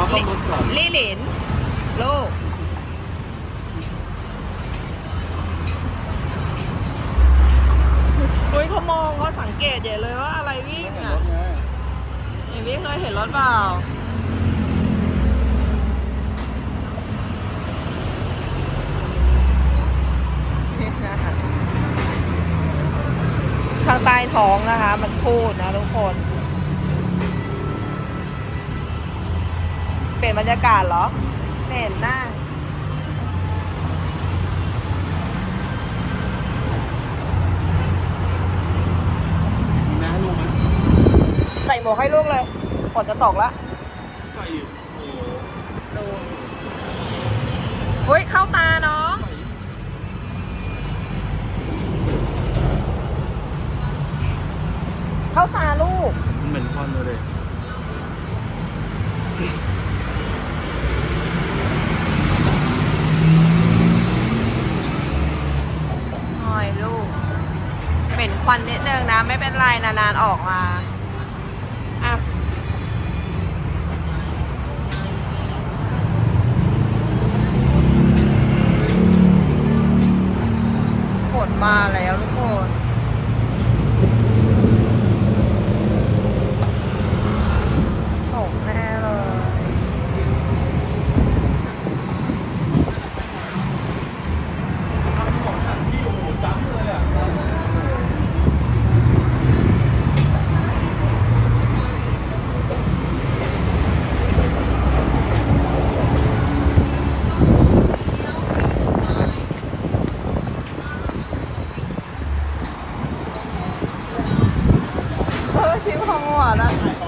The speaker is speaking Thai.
อต้องมุดก่อนลี่หลินลูก อุ้ยเขามองเขาสังเกตใหญ่เลยว่าอะไรวิ่งอะเห็นพี่เคยเห็นรถเปล่า ข้างใต้ท้องนะคะ มันพูดนะทุกคน เปลี่ยนบรรยากาศเหรอไม่เห็นหน้ามีแม่ให้ลูกไหมใส่หมวกให้ลูกเลยฝนจะตกละใส่อยู่โอ้โหดูเฮ้ย เข้าตาน้องเข้าตาลูก มันเหม็นควันเลย อยลูกเป็นควันนิดนึงนะ ไม่เป็นไรนานๆออกมาอะฝนมาแล้วทุกคนตกแน่เลย ที่โอ้โหจ้ำเลยอะ เออทิว ของหวานอะถ่ายออก